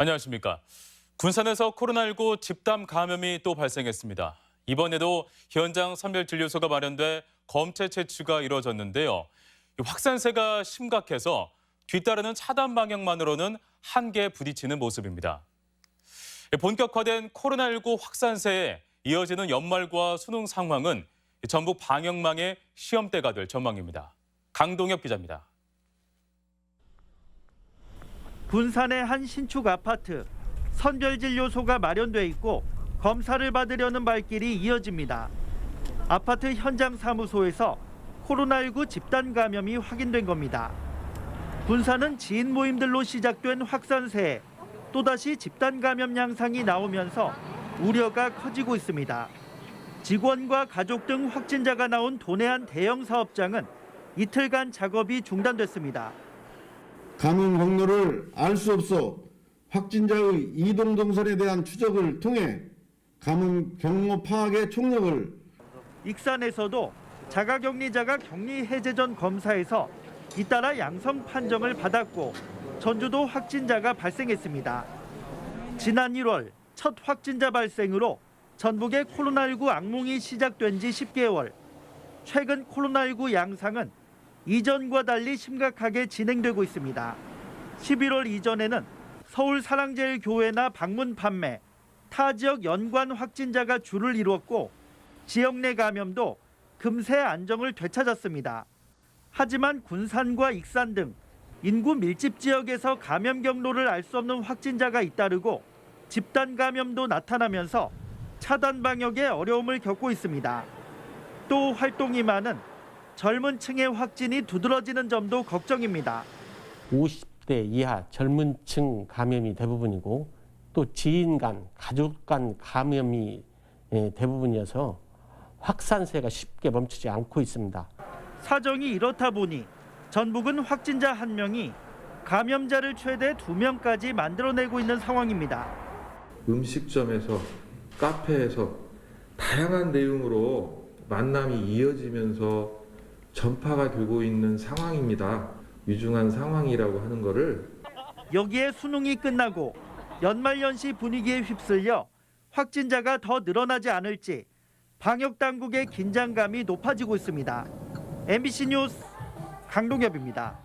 안녕하십니까. 군산에서 코로나19 집단 감염이 또 발생했습니다. 이번에도 현장 선별 진료소가 마련돼 검체 채취가 이루어졌는데요. 이 확산세가 심각해서 뒤따르는 차단 방역만으로는 한계에 부딪히는 모습입니다. 본격화된 코로나19 확산세에 이어지는 연말과 수능 상황은 전북 방역망의 시험대가 될 전망입니다. 강동엽 기자입니다. 군산의 한 신축 아파트 선별진료소가 마련돼 있고 검사를 받으려는 발길이 이어집니다. 아파트 현장 사무소에서 코로나19 집단 감염이 확인된 겁니다. 군산은 지인 모임들로 시작된 확산세에 또다시 집단 감염 양상이 나오면서 우려가 커지고 있습니다. 직원과 가족 등 확진자가 나온 도내 한 대형 사업장은 이틀간 작업이 중단됐습니다. 감염 경로를 알 수 없어 확진자의 이동 동선에 대한 추적을 통해 감염 경로 파악의 총력을 익산에서도 자가격리자가 격리 해제 전 검사에서 잇따라 양성 판정을 받았고 전주도 확진자가 발생했습니다. 지난 1월 첫 확진자 발생으로 전북의 코로나19 악몽이 시작된 지 10개월. 최근 코로나19 양상은 이전과 달리 심각하게 진행되고 있습니다. 11월 이전에는 서울 사랑제일교회나 방문 판매, 타 지역 연관 확진자가 줄을 이루었고 지역 내 감염도 금세 안정을 되찾았습니다. 하지만 군산과 익산 등 인구 밀집 지역에서 감염 경로를 알 수 없는 확진자가 잇따르고 집단 감염도 나타나면서 차단 방역에 어려움을 겪고 있습니다. 또 활동이 많은 젊은 층의 확진이 두드러지는 점도 걱정입니다. 50대 이하 젊은 층 감염이 대부분이고 또 지인 간, 가족 간 감염이 예, 대부분이어서 확산세가 쉽게 멈추지 않고 있습니다. 사정이 이렇다 보니 전북은 확진자 한 명이 감염자를 최대 두 명까지 만들어내고 있는 상황입니다. 음식점에서 카페에서 다양한 내용으로 만남이 이어지면서 전파가 되고 있는 상황입니다. 위중한 상황이라고 하는 것을 여기에 수능이 끝나고 연말연시 분위기에 휩쓸려 확진자가 더 늘어나지 않을지 방역 당국의 긴장감이 높아지고 있습니다. MBC 뉴스 강동엽입니다.